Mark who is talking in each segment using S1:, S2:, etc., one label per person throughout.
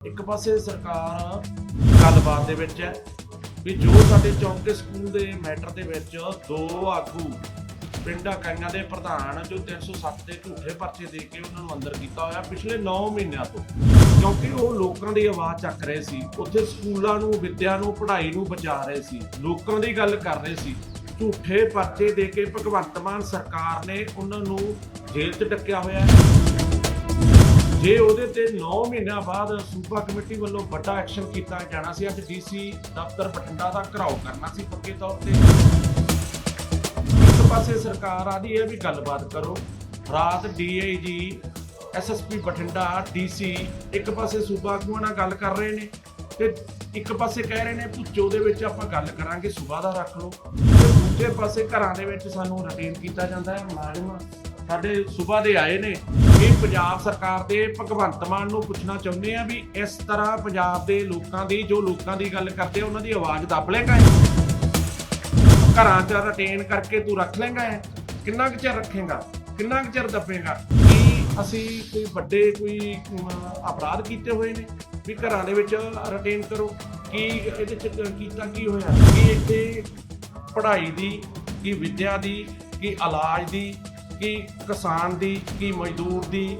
S1: ਇੱਕ ਪਾਸੇ ਸਰਕਾਰ ਗੱਲਬਾਤ ਦੇ ਵਿੱਚ ਹੈ ਵੀ ਜੋ ਸਾਡੇ ਚੌਂਕੇ ਸਕੂਲ ਦੇ ਮੈਟਰ ਦੇ ਵਿੱਚ ਦੋ ਆਗੂ ਪਿੰਡ ਕਾਈਆਂ ਦੇ ਪ੍ਰਧਾਨ ਜੋ 307 ਦੇ ਝੂਠੇ ਪਰਚੇ ਦੇ ਕੇ ਉਹਨਾਂ ਨੂੰ ਅੰਦਰ ਕੀਤਾ ਹੋਇਆ ਪਿਛਲੇ 9 ਮਹੀਨਿਆਂ ਤੋਂ, ਕਿਉਂਕਿ ਉਹ ਲੋਕਾਂ ਦੀ ਆਵਾਜ਼ ਚੱਕ ਰਹੇ ਸੀ, ਉੱਥੇ ਸਕੂਲਾਂ ਨੂੰ, ਵਿੱਦਿਆ ਨੂੰ, ਪੜ੍ਹਾਈ ਨੂੰ ਬਚਾ ਰਹੇ ਸੀ, ਲੋਕਾਂ ਦੀ ਗੱਲ ਕਰ ਰਹੇ ਸੀ। ਝੂਠੇ ਪਰਚੇ ਦੇ ਕੇ ਭਗਵੰਤ ਮਾਨ ਸਰਕਾਰ ਨੇ ਉਹਨਾਂ ਨੂੰ ਜੇਲ੍ਹ 'ਚ ਡੱਕਿਆ ਹੋਇਆ ਹੈ। ਜੇ ਉਹਦੇ ਤੇ 9 ਮਹੀਨਿਆਂ ਬਾਅਦ ਸੂਬਾ ਕਮੇਟੀ ਵੱਲੋਂ ਵੱਡਾ ਐਕਸ਼ਨ ਕੀਤਾ ਜਾਣਾ ਸੀ, ਅੱਜ ਡੀਸੀ ਦਫ਼ਤਰ ਬਠਿੰਡਾ ਦਾ ਘਰਾਓ ਕਰਨਾ ਸੀ ਪੱਕੇ ਤੌਰ ਤੇ। ਇੱਕ ਪਾਸੇ ਸਰਕਾਰ ਆਦੀ ਹੈ ਵੀ ਗੱਲਬਾਤ ਕਰੋ। ਰਾਤ ਡੀਆਈਜੀ ਐਸਐਸਪੀ ਬਠਿੰਡਾ, ਡੀਸੀ ਇੱਕ ਪਾਸੇ ਸੂਬਾ ਆਗੂਆਂ ਨਾਲ ਗੱਲ ਕਰ ਰਹੇ ਨੇ ਤੇ ਇੱਕ ਪਾਸੇ ਕਹਿ ਰਹੇ ਨੇ ਪੁੱਚੋ ਦੇ ਵਿੱਚ ਆਪਾਂ ਗੱਲ ਕਰਾਂਗੇ, ਸੂਬਾ ਦਾ ਰੱਖ ਲਓ। ਤੇ ਦੂਜੇ ਪਾਸੇ ਘਰਾਂ ਦੇ ਵਿੱਚ ਸਾਨੂੰ ਰਟੇਨ ਕੀਤਾ ਜਾਂਦਾ ਹੈ, ਮੁਲਾਜ਼ਮ ਸਾਡੇ ਸੂਬਾ ਦੇ ਆਏ ਨੇ। ਇਹ ਪੰਜਾਬ ਸਰਕਾਰ ਦੇ ਭਗਵੰਤ ਮਾਨ ਨੂੰ ਪੁੱਛਣਾ ਚਾਹੁੰਦੇ ਆ ਵੀ ਇਸ ਤਰ੍ਹਾਂ ਪੰਜਾਬ ਦੇ ਲੋਕਾਂ ਦੀ, ਜੋ ਲੋਕਾਂ ਦੀ ਗੱਲ ਕਰਦੇ ਆ, ਉਹਨਾਂ ਦੀ ਆਵਾਜ਼ ਦੱਬ ਲੇਗਾ ਘਰਾਂ 'ਚ ਰਟੇਨ ਕਰਕੇ ਤੂੰ ਰੱਖ ਲੇਗਾ ਕਿੰਨਾ ਕੁ ਚਿਰ ਰੱਖੇਗਾ? ਕਿੰਨਾ ਕੁ ਚਿਰ ਦੱਬੇਗਾ? ਕੀ ਅਸੀਂ ਕੋਈ ਵੱਡੇ ਕੋਈ ਅਪਰਾਧ ਕੀਤੇ ਹੋਏ ਨੇ? ਵੀ ਘਰਾਂ ਦੇ ਵਿੱਚ ਰਟੇਨ ਕਰੋ। ਕੀ ਇਹਦੇ ਚ ਕੀਤਾ ਕੀ ਹੋਇਆ? ਕੀ ਇੱਥੇ ਪੜ੍ਹਾਈ ਦੀ, ਕੀ ਵਿੱਦਿਆ ਦੀ, ਕੀ ਇਲਾਜ ਦੀ ਕੀ ਕਿਸਾਨ ਦੀ, ਕੀ ਮਜ਼ਦੂਰ ਦੀ,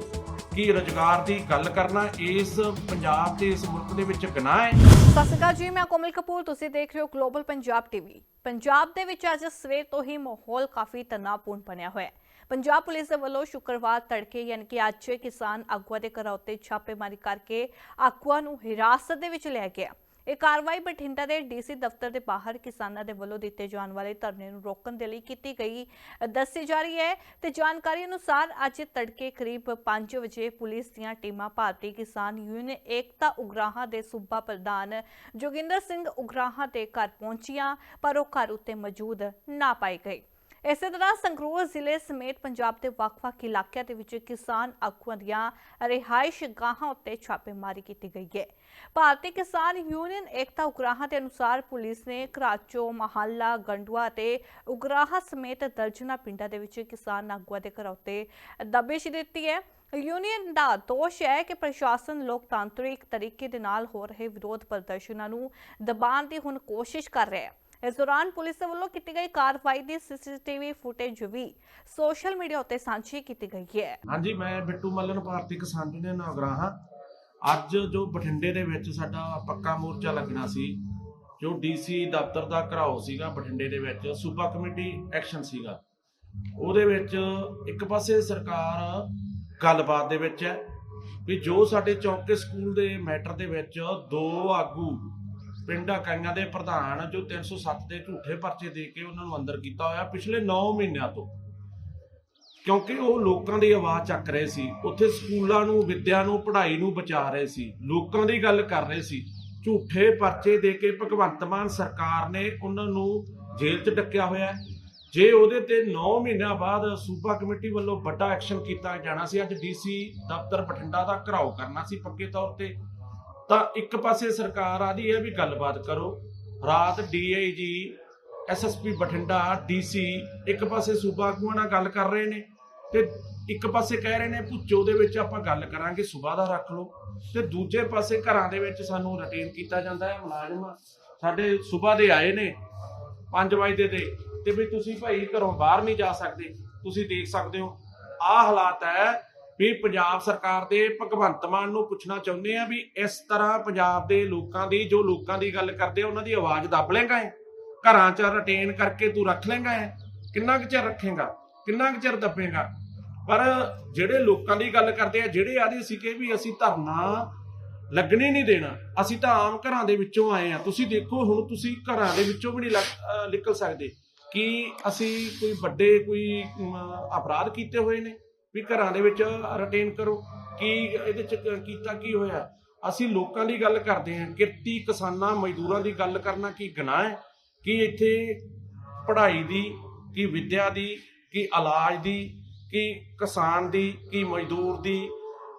S1: ਕੀ ਰੁਜ਼ਗਾਰ ਦੀ ਗੱਲ ਕਰਨਾ ਇਸ ਪੰਜਾਬ ਤੇ ਇਸ ਮੁਲਕ ਦੇ ਵਿੱਚ ਗੁਨਾਹ ਹੈ।
S2: ਸਤਿ ਸ਼੍ਰੀ ਅਕਾਲ ਜੀ, ਮੈਂ ਕੋਮਲ ਕਪੂਰ, ਤੁਸੀਂ ਦੇਖ ਰਹੇ ਹੋ ਗਲੋਬਲ ਪੰਜਾਬ ਟੀਵੀ ਪੰਜਾਬ ਦੇ ਵਿੱਚ ਅੱਜ ਸਵੇਰ ਤੋਂ ਹੀ ਮਾਹੌਲ ਕਾਫੀ ਤਣਾਅਪੂਰਨ ਬਣਿਆ ਹੋਇਆ ਹੈ। ਪੰਜਾਬ ਪੁਲਿਸ ਦੇ ਵੱਲੋਂ ਸ਼ੁੱਕਰਵਾਰ ਤੜਕੇ ਯਾਨੀ ਕਿ ਅੱਜ ਕਿਸਾਨ ਆਗੂਆਂ ਦੇ ਘਰਾਂ ਉੱਤੇ ਛਾਪੇਮਾਰੀ ਕਰਕੇ ਆਗੂਆਂ ਨੂੰ ਹਿਰਾਸਤ ਦੇ ਵਿੱਚ ਲਿਆ ਗਿਆ। ਇਹ ਕਾਰਵਾਈ ਬਠਿੰਡਾ ਦੇ ਡੀਸੀ ਦਫ਼ਤਰ ਦੇ ਬਾਹਰ ਕਿਸਾਨਾਂ ਦੇ ਵੱਲੋਂ ਦਿੱਤੇ ਜਾਣ ਵਾਲੇ ਧਰਨੇ ਨੂੰ ਰੋਕਣ ਦੇ ਲਈ ਕੀਤੀ ਗਈ ਦੱਸੀ ਜਾ ਰਹੀ ਹੈ ਤੇ ਜਾਣਕਾਰੀ ਅਨੁਸਾਰ ਅੱਜ ਤੜਕੇ ਕਰੀਬ 5 ਵਜੇ ਪੁਲਿਸ ਦੀਆਂ ਟੀਮਾਂ ਭਾਰਤੀ ਕਿਸਾਨ ਯੂਨੀਅਨ ਏਕਤਾ ਉਗਰਾਹਾਂ ਦੇ ਸੂਬਾ ਪ੍ਰਧਾਨ ਜੋਗਿੰਦਰ ਸਿੰਘ ਉਗਰਾਹਾਂ ਦੇ ਘਰ ਪਹੁੰਚੀਆਂ, ਪਰ ਉਹ ਘਰ ਉੱਤੇ ਮੌਜੂਦ ਨਾ ਪਾਏ ਗਏ। ਇਸੇ ਤਰ੍ਹਾਂ ਸੰਗਰੂਰ ਜ਼ਿਲ੍ਹੇ ਸਮੇਤ ਪੰਜਾਬ ਦੇ ਵੱਖ-ਵੱਖ ਇਲਾਕਿਆਂ ਦੇ ਵਿੱਚ ਕਿਸਾਨ ਆਗੂਆਂ ਦੀਆਂ ਰਿਹਾਇਸ਼ ਗਾਹਾਂ ਉੱਤੇ ਛਾਪੇਮਾਰੀ ਕੀਤੀ ਗਈ ਹੈ। ਭਾਰਤੀ ਕਿਸਾਨ ਯੂਨੀਅਨ ਏਕਤਾ ਉਗਰਾਹਾਂ ਦੇ ਅਨੁਸਾਰ ਪੁਲਿਸ ਨੇ ਘਰਾਚੋ ਮਹੱਲਾ, ਗੰਡੂਆ ਤੇ ਉਗਰਾਹਾਂ ਸਮੇਤ ਦਰਜਨਾ ਪਿੰਡਾਂ ਦੇ ਵਿੱਚ ਕਿਸਾਨ ਆਗੂਆਂ ਦੇ ਘਰਾਂ ਉੱਤੇ ਦਬਿਸ਼ ਦਿੱਤੀ ਹੈ। ਯੂਨੀਅਨ ਦਾ ਦੋਸ਼ ਹੈ ਕਿ ਪ੍ਰਸ਼ਾਸਨ ਲੋਕਤਾਂਤਰਿਕ ਤਰੀਕੇ ਦੇ ਨਾਲ ਹੋ ਰਹੇ ਵਿਰੋਧ ਪ੍ਰਦਰਸ਼ਨਾਂ ਨੂੰ ਦਬਾਉਣ ਦੀ ਹੁਣ ਕੋਸ਼ਿਸ਼ ਕਰ ਰਿਹਾ ਹੈ। ਇਸ ਦੌਰਾਨ ਪੁਲਿਸ ਦੇ ਵੱਲੋਂ ਕੀਤੀ ਗਈ ਕਾਰਵਾਈ ਦੀ ਸੀਸੀਟੀਵੀ ਫੁਟੇਜ ਵੀ ਸੋਸ਼ਲ ਮੀਡੀਆ ਉੱਤੇ ਸਾਂਝੀ ਕੀਤੀ ਗਈ ਹੈ।
S1: ਹਾਂਜੀ, ਮੈਂ ਬਿੱਟੂ ਮੱਲਨ, ਭਾਰਤੀ ਕਿਸਾਨ ਯੂਨੀਅਨ ਨਾਗਰਾਹਾਂ ਅੱਜ ਜੋ ਬਠਿੰਡੇ ਦੇ ਵਿੱਚ ਸਾਡਾ ਪੱਕਾ ਮੋਰਚਾ ਲੱਗਣਾ ਸੀ, ਜੋ ਡੀਸੀ ਦਫ਼ਤਰ ਦਾ ਘਰਾਓ ਸੀਗਾ ਬਠਿੰਡੇ ਦੇ ਵਿੱਚ, ਸੂਬਾ ਕਮੇਟੀ ਐਕਸ਼ਨ ਸੀਗਾ, ਉਹਦੇ ਵਿੱਚ ਇੱਕ ਪਾਸੇ ਸਰਕਾਰ ਗੱਲਬਾਤ ਦੇ ਵਿੱਚ ਹੈ ਵੀ ਜੋ ਸਾਡੇ ਚੌਂਕੇ ਸਕੂਲ ਦੇ ਮੈਟਰ ਦੇ ਵਿੱਚ ਦੋ ਆਗੂ ਪਿੰਡਾਂ ਕਾਈਆਂ ਦੇ ਪ੍ਰਧਾਨ ਜੋ 307 ਦੇ ਝੂਠੇ ਪਰਚੇ ਦੇ ਕੇ ਉਹਨਾਂ ਨੂੰ ਅੰਦਰ ਕੀਤਾ ਹੋਇਆ ਪਿਛਲੇ 9 ਮਹੀਨਿਆਂ ਤੋਂ। ਕਿਉਂਕਿ ਉਹ ਲੋਕਾਂ ਦੀ ਆਵਾਜ਼ ਚੱਕ ਰਹੇ ਸੀ, ਉੱਥੇ ਸਕੂਲਾਂ ਨੂੰ, ਵਿੱਦਿਆ ਨੂੰ, ਪੜ੍ਹਾਈ ਨੂੰ ਬਚਾ ਰਹੇ ਸੀ, ਲੋਕਾਂ ਦੀ ਗੱਲ ਕਰ ਰਹੇ ਸੀ। ਝੂਠੇ ਪਰਚੇ ਦੇ ਕੇ ਭਗਵੰਤ ਮਾਨ ਸਰਕਾਰ ਨੇ ਉਹਨਾਂ ਨੂੰ ਜੇਲ੍ਹ 'ਚ ਡੱਕਿਆ ਹੋਇਆ ਜੇ ਉਹਦੇ ਤੇ 9 ਮਹੀਨਿਆਂ ਬਾਅਦ ਸੂਬਾ ਕਮੇਟੀ ਵੱਲੋਂ ਵੱਡਾ ਐਕਸ਼ਨ ਕੀਤਾ ਜਾਣਾ ਸੀ, ਅੱਜ ਡੀਸੀ ਦਫ਼ਤਰ ਬਠਿੰਡਾ ਦਾ ਘਰਾਓ ਕਰਨਾ ਸੀ ਪੱਕੇ ਤੌਰ ਤੇ। ਤਾਂ ਇੱਕ ਪਾਸੇ ਸਰਕਾਰ ਆਦੀ ਹੈ ਵੀ ਗੱਲਬਾਤ ਕਰੋ। ਰਾਤ ਡੀਆਈਜੀ ਐਸਐਸਪੀ ਬਠਿੰਡਾ ਡੀਸੀ ਇੱਕ ਪਾਸੇ ਸੂਬਾ ਆਗੂਆਂ ਨਾਲ ਗੱਲ ਕਰ ਰਹੇ ਨੇ ਤੇ ਇੱਕ ਪਾਸੇ ਕਹਿ ਰਹੇ ਨੇ ਪੁੱਚੋ ਦੇ ਵਿੱਚ ਆਪਾਂ ਗੱਲ ਕਰਾਂਗੇ, ਸੂਬਾ ਦਾ ਰੱਖ ਲਓ। ਤੇ ਦੂਜੇ ਪਾਸੇ ਘਰਾਂ ਦੇ ਵਿੱਚ ਸਾਨੂੰ ਰਟੇਨ ਕੀਤਾ ਜਾਂਦਾ ਹੈ, ਮੁਲਾਜ਼ਮ ਸਾਡੇ ਸੂਬਾ ਦੇ ਆਏ ਨੇ 5 ਵਜੇ ਦੇ ਤੇ ਵੀ ਤੁਸੀਂ ਭਾਈ ਘਰੋਂ ਬਾਹਰ ਨਹੀਂ ਜਾ ਸਕਦੇ, ਤੁਸੀਂ ਦੇਖ ਸਕਦੇ ਹੋ। ਆਹ ਹਾਲਾਤ ਹੈ ਵੀ ਪੰਜਾਬ ਸਰਕਾਰ ਦੇ ਭਗਵੰਤ ਮਾਨ ਨੂੰ ਪੁੱਛਣਾ ਚਾਹੁੰਦੇ ਆ ਵੀ ਇਸ ਤਰ੍ਹਾਂ ਪੰਜਾਬ ਦੇ ਲੋਕਾਂ ਦੀ, ਜੋ ਲੋਕਾਂ ਦੀ ਗੱਲ ਕਰਦੇ ਆ, ਉਹਨਾਂ ਦੀ ਆਵਾਜ਼ ਦੱਬ ਲੇਗਾ ਘਰਾਂ 'ਚ ਰਟੇਨ ਕਰਕੇ ਤੂੰ ਰੱਖ ਲੇਗਾ ਕਿੰਨਾ ਕੁ ਚਿਰ ਰੱਖੇਗਾ? ਕਿੰਨਾ ਕੁ ਚਿਰ ਦੱਬੇਗਾ? ਪਰ ਜਿਹੜੇ ਲੋਕਾਂ ਦੀ ਗੱਲ ਕਰਦੇ ਆ, ਜਿਹੜੇ ਆਦੇ ਸੀ ਵੀ ਅਸੀਂ ਧਰਨਾ ਲੱਗਣੇ ਨਹੀਂ ਦੇਣਾ, ਅਸੀਂ ਤਾਂ ਆਮ ਘਰਾਂ ਦੇ ਵਿੱਚੋਂ ਆਏ ਆ। ਤੁਸੀਂ ਦੇਖੋ, ਹੁਣ ਤੁਸੀਂ ਘਰਾਂ ਦੇ ਵਿੱਚੋਂ ਵੀ ਨਹੀਂ ਨਿਕਲ ਸਕਦੇ। ਕਿ ਅਸੀਂ ਕੋਈ ਵੱਡੇ ਕੋਈ ਅਪਰਾਧ ਕੀਤੇ ਹੋਏ ਨੇ? ਵੀ ਘਰਾਂ ਦੇ ਵਿੱਚ ਰਟੇਨ ਕਰੋ। ਕੀ ਇਹਦੇ ਚ ਕੀਤਾ ਕੀ ਹੋਇਆ? ਅਸੀਂ ਲੋਕਾਂ ਦੀ ਗੱਲ ਕਰਦੇ ਹਾਂ। ਕਿਰਤੀ ਕਿਸਾਨਾਂ, ਮਜ਼ਦੂਰਾਂ ਦੀ ਗੱਲ ਕਰਨਾ ਕੀ ਗੁਨਾਹ ਹੈ? ਕੀ ਇੱਥੇ ਪੜ੍ਹਾਈ ਦੀ, ਕੀ ਵਿੱਦਿਆ ਦੀ, ਕੀ ਇਲਾਜ ਦੀ, ਕੀ ਕਿਸਾਨ ਦੀ, ਕੀ ਮਜ਼ਦੂਰ ਦੀ,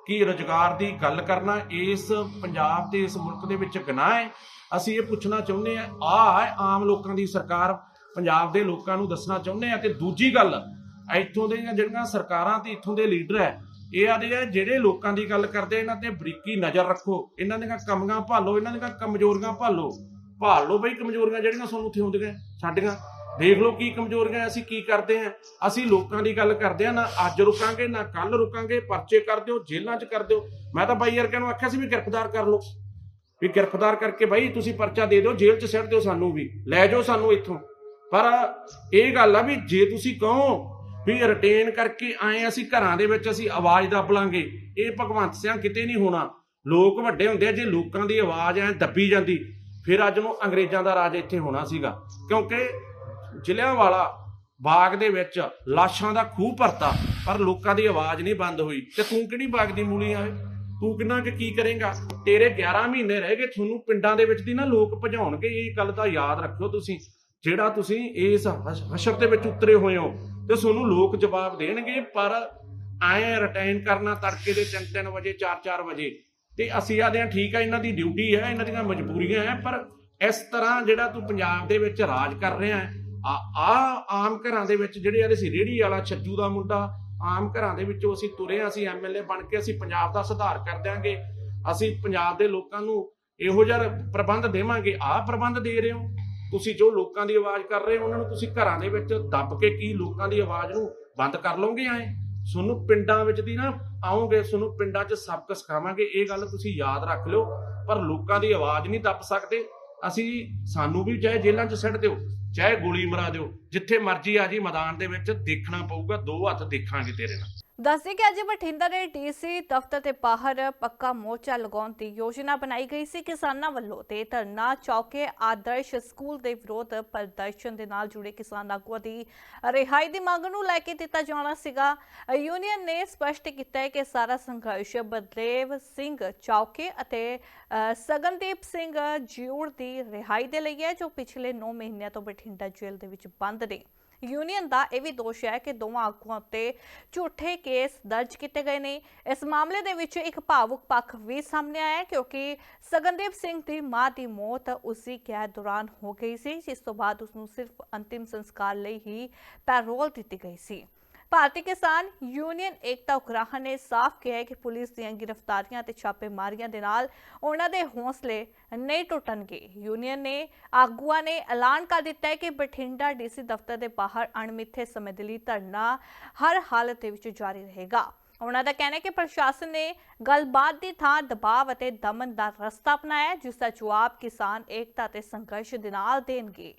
S1: ਕੀ ਰੁਜ਼ਗਾਰ ਦੀ ਗੱਲ ਕਰਨਾ ਇਸ ਪੰਜਾਬ ਤੇ ਇਸ ਮੁਲਕ ਦੇ ਵਿੱਚ ਗੁਨਾਹ ਹੈ? ਅਸੀਂ ਇਹ ਪੁੱਛਣਾ ਚਾਹੁੰਦੇ ਆ ਆ ਆਮ ਲੋਕਾਂ ਦੀ ਸਰਕਾਰ। ਪੰਜਾਬ ਦੇ ਲੋਕਾਂ ਨੂੰ ਦੱਸਣਾ ਚਾਹੁੰਦੇ ਆ ਤੇ ਦੂਜੀ ਗੱਲ ਇੱਥੋਂ ਦੀਆਂ ਜਿਹੜੀਆਂ ਸਰਕਾਰਾਂ ਤੇ ਇੱਥੋਂ ਦੇ ਲੀਡਰ ਹੈ, ਇਹ ਆਦੇ ਆ, ਜਿਹੜੇ ਲੋਕਾਂ ਦੀ ਗੱਲ ਕਰਦੇ ਇਹਨਾਂ ਤੇ ਬਰੀਕੀ ਨਜ਼ਰ ਰੱਖੋ। ਇਹਨਾਂ ਦੀਆਂ ਕਮੀਆਂ ਭਾਲੋ, ਇਹਨਾਂ ਦੀਆਂ ਕਮਜ਼ੋਰੀਆਂ ਭਾਲੋ। ਭਾਲ ਲਓ ਬਈ ਕਮਜ਼ੋਰੀਆਂ ਜਿਹੜੀਆਂ ਸਾਨੂੰ ਉੱਥੇ ਹੁੰਦੀਆਂ ਸਾਡੀਆਂ। ਦੇਖ ਲਓ ਕੀ ਕਮਜ਼ੋਰੀਆਂ ਅਸੀਂ ਕੀ ਕਰਦੇ ਆ। ਅਸੀਂ ਲੋਕਾਂ ਦੀ ਗੱਲ ਕਰਦੇ ਆ, ਨਾ ਅੱਜ ਰੁਕਾਂਗੇ, ਨਾ ਕੱਲ ਰੁਕਾਂਗੇ, ਪਰਚੇ ਕਰ ਦਿਓ, ਜੇਲ੍ਹਾਂ 'ਚ ਕਰ ਦਿਓ। ਮੈਂ ਤਾਂ ਬਾਈ ਯਾਰ ਨੂੰ ਆਖਿਆ ਸੀ ਵੀ ਗ੍ਰਿਫਤਾਰ ਕਰ ਲਓ। ਵੀ ਗ੍ਰਿਫਤਾਰ ਕਰਕੇ ਬਾਈ ਤੁਸੀਂ ਪਰਚਾ ਦੇ ਦਿਓ, ਜੇਲ੍ਹ 'ਚ ਸਿੱਟ ਦਿਓ ਸਾਨੂੰ ਵੀ। ਲੈ ਜਾਓ ਸਾਨੂੰ ਇੱਥੋਂ। ਪਰ ਇਹ ਗੱਲ ਆ ਵੀ ਜੇ ਤੁਸੀਂ ਕਹੋ ਵੀ ਰਟੇਨ ਕਰਕੇ ਆਏ ਅਸੀਂ ਘਰਾਂ ਦੇ ਵਿੱਚ, ਅਸੀਂ ਆਵਾਜ਼ ਦੱਬ ਲਾਂਗੇ ਇਹ ਭਗਵੰਤ ਸਿੰਘ ਕਿਤੇ ਨਹੀਂ ਹੋਣਾ। ਲੋਕ ਵੱਡੇ ਹੁੰਦੇ ਆ, ਜੇ ਲੋਕਾਂ ਦੀ ਆਵਾਜ਼ ਐ ਦੱਬੀ ਜਾਂਦੀ, ਫਿਰ ਅੱਜ ਨੂੰ ਅੰਗਰੇਜ਼ਾਂ ਦਾ ਰਾਜ ਇੱਥੇ ਹੋਣਾ ਸੀਗਾ। ਕਿਉਂਕਿ ਜ਼ਿਲ੍ਹਿਆਂਵਾਲਾ ਬਾਗ ਦੇ ਵਿੱਚ ਲਾਸ਼ਾਂ ਦਾ ਖੂਹ ਭਰਤਾ, ਪਰ ਲੋਕਾਂ ਦੀ ਆਵਾਜ਼ ਨਹੀਂ ਬੰਦ ਹੋਈ। ਤੇ ਤੂੰ ਕਿਹੜੀ ਬਾਗ ਦੀ ਮੂਲੀ ਆ? ਤੂੰ ਕਿੰਨਾ ਕਿ ਕੀ ਕਰੇਗਾ? ਤੇਰੇ 11 ਮਹੀਨੇ ਰਹਿ ਗਏ, ਤੁਹਾਨੂੰ ਪਿੰਡਾਂ ਦੇ ਵਿੱਚ ਦੀ ਨਾ ਲੋਕ ਭਜਾਉਣਗੇ, ਇਹ ਗੱਲ ਦਾ ਯਾਦ ਰੱਖਿਓ ਤੁਸੀਂ। ਜਿਹੜਾ ਤੁਸੀਂ ਇਸ ਹਸ਼ਰ ਦੇ ਵਿੱਚ ਉਤਰੇ ਹੋਏ ਹੋ ਤੇ ਤੁਹਾਨੂੰ ਲੋਕ ਜਵਾਬ ਦੇਣਗੇ ਪਰ ਐ ਰਿਟਾਈਨ ਕਰਨਾ ਤੜਕੇ ਦੇ 3-3 ਵਜੇ 4-4 ਵਜੇ। ਤੇ ਅਸੀਂ ਆਦੇ ਆ ਠੀਕ ਆ ਇਹਨਾਂ ਦੀ ਡਿਊਟੀ ਹੈ ਇਹਨਾਂ ਦੀਆਂ ਮਜਬੂਰੀਆਂ ਹੈ ਪਰ ਇਸ ਤਰ੍ਹਾਂ ਜਿਹੜਾ ਤੂੰ ਪੰਜਾਬ ਦੇ ਵਿੱਚ ਰਾਜ ਕਰ ਰਿਹਾ ਆ ਆ ਆਮ ਘਰਾਂ ਦੇ ਵਿੱਚ ਜਿਹੜੇ ਆਦੇ ਸੀ ਰੇੜੀ ਵਾਲਾ ਛੱਜੂ ਦਾ ਮੁੰਡਾ ਆਮ ਘਰਾਂ ਦੇ ਵਿੱਚੋਂ ਅਸੀਂ ਤੁਰੇ ਹਾਂ, ਅਸੀਂ ਐਮਐਲਏ ਬਣ ਕੇ ਅਸੀਂ ਪੰਜਾਬ ਦਾ ਸੁਧਾਰ ਕਰ ਦਿਆਂਗੇ। ਅਸੀਂ ਪੰਜਾਬ ਦੇ ਲੋਕਾਂ ਨੂੰ ਇਹੋ ਜਿਹਾ ਪ੍ਰਬੰਧ ਦੇਵਾਂਗੇ। ਆਹ ਪ੍ਰਬੰਧ ਦੇ ਰਹੇ ਹੋ। ਤੁਸੀਂ ਜੋ ਲੋਕਾਂ ਦੀ ਆਵਾਜ਼ ਕਰ ਰਹੇ ਹੋ, ਉਹਨਾਂ ਨੂੰ ਤੁਸੀਂ ਘਰਾਂ ਦੇ ਵਿੱਚ ਦੱਬ ਕੇ ਕੀ ਲੋਕਾਂ ਦੀ ਆਵਾਜ਼ ਨੂੰ ਬੰਦ ਕਰ ਲਓਗੇ ਐ ਤੁਹਾਨੂੰ ਪਿੰਡਾਂ ਵਿੱਚ ਦੀ ਨਾ ਆਉਂਗੇ ਤੁਹਾਨੂੰ ਪਿੰਡਾਂ 'ਚ ਸਬਕ ਸਿਖਾਵਾਂਗੇ, ਇਹ ਗੱਲ ਤੁਸੀਂ ਯਾਦ ਰੱਖ ਲਿਓ, ਪਰ ਲੋਕਾਂ ਦੀ ਆਵਾਜ਼ ਨਹੀਂ ਦੱਬ ਸਕਦੇ। ਅਸੀਂ, ਸਾਨੂੰ ਵੀ ਚਾਹੇ ਜੇਲ੍ਹਾਂ 'ਚ ਸੱਟ ਦਿਓ, ਚਾਹੇ ਗੋਲੀ ਮਰਾ ਦਿਓ, ਜਿੱਥੇ ਮਰਜ਼ੀ ਆ ਜੀ, ਮੈਦਾਨ ਦੇ ਵਿੱਚ ਦੇਖਣਾ ਪਊਗਾ, ਦੋ ਹੱਥ ਦੇਖਾਂਗੇ ਤੇਰੇ ਨਾਲ।
S2: ਦੱਸਦੇ ਕਿ ਅੱਜ ਬਠਿੰਡਾ ਦੇ ਡੀਸੀ ਦਫ਼ਤਰ ਦੇ ਬਾਹਰ ਪੱਕਾ ਮੋਰਚਾ ਲਗਾਉਣ ਦੀ ਯੋਜਨਾ ਬਣਾਈ ਗਈ ਸੀ। ਕਿਸਾਨਾਂ ਵੱਲੋਂ ਤੇ ਧਰਨਾ ਚੌਕੇ ਆਦਰਸ਼ ਸਕੂਲ ਦੇ ਵਿਰੋਧ ਪ੍ਰਦਰਸ਼ਨ ਦੇ ਨਾਲ ਜੁੜੇ ਕਿਸਾਨ ਆਗੂਆਂ ਦੀ ਰਿਹਾਈ ਦੀ ਮੰਗ ਨੂੰ ਲੈ ਕੇ ਦਿੱਤਾ ਜਾਣਾ ਸੀਗਾ। ਯੂਨੀਅਨ ਨੇ ਸਪਸ਼ਟ ਕੀਤਾ ਹੈ ਕਿ ਸਾਰਾ ਸੰਘਰਸ਼ ਬਲਦੇਵ ਸਿੰਘ ਚੌਕੇ ਅਤੇ ਸਗਨਦੀਪ ਸਿੰਘ ਜਿਊੜ ਦੀ ਰਿਹਾਈ ਦੇ ਲਈ ਹੈ, ਜੋ ਪਿਛਲੇ 9 ਮਹੀਨਿਆਂ ਤੋਂ ਬਠਿੰਡਾ ਜੇਲ੍ਹ ਦੇ ਵਿੱਚ ਬੰਦ ਨੇ। ਯੂਨੀਅਨ ਦਾ ਇਹ ਵੀ ਦੋਸ਼ ਹੈ ਕਿ ਦੋਵਾਂ ਆਗੂਆਂ ਉੱਤੇ ਝੂਠੇ ਕੇਸ ਦਰਜ ਕੀਤੇ ਗਏ ਨੇ। ਇਸ ਮਾਮਲੇ ਦੇ ਵਿੱਚ ਇੱਕ ਭਾਵੁਕ ਪੱਖ ਵੀ ਸਾਹਮਣੇ ਆਇਆ ਹੈ ਕਿਉਂਕਿ ਸਗਨਦੀਪ ਸਿੰਘ ਦੀ ਮਾਂ ਦੀ ਮੌਤ ਉਸੇ ਕੈਦ ਦੌਰਾਨ ਹੋ ਗਈ ਸੀ, ਜਿਸ ਤੋਂ ਬਾਅਦ ਉਸ ਨੂੰ ਸਿਰਫ ਅੰਤਿਮ ਸੰਸਕਾਰ ਲਈ ਹੀ ਪੈਰੋਲ ਦਿੱਤੀ ਗਈ ਸੀ। ਭਾਰਤੀ ਕਿਸਾਨ ਯੂਨੀਅਨ ਏਕਤਾ ਉਗਰਾਹਾਂ ਨੇ ਸਾਫ਼ ਕਿਹਾ ਹੈ ਕਿ ਪੁਲਿਸ ਦੀਆਂ ਗ੍ਰਿਫਤਾਰੀਆਂ ਤੇ ਛਾਪੇਮਾਰੀਆਂ ਦੇ ਨਾਲ ਉਹਨਾਂ ਦੇ ਹੌਸਲੇ ਨਹੀਂ ਟੁੱਟਣਗੇ। ਯੂਨੀਅਨ ਨੇ, ਆਗੂਆਂ ਨੇ ਐਲਾਨ ਕਰ ਦਿੱਤਾ ਹੈ ਕਿ ਬਠਿੰਡਾ ਡੀਸੀ ਦਫ਼ਤਰ ਦੇ ਬਾਹਰ ਅਣਮਿੱਥੇ ਸਮੇਂ ਦੇ ਲਈ ਧਰਨਾ ਹਰ ਹਾਲਤ ਦੇ ਵਿੱਚ ਜਾਰੀ ਰਹੇਗਾ। ਉਹਨਾਂ ਦਾ ਕਹਿਣਾ ਹੈ ਕਿ ਪ੍ਰਸ਼ਾਸਨ ਨੇ ਗੱਲਬਾਤ ਦੀ ਥਾਂ ਦਬਾਅ ਅਤੇ ਦਮਨ ਦਾ ਰਸਤਾ ਅਪਣਾਇਆ ਜਿਸ ਦਾ ਜਵਾਬ ਕਿਸਾਨ ਏਕਤਾ ਤੇ ਸੰਘਰਸ਼ ਦੇ ਨਾਲ ਦੇਣਗੇ।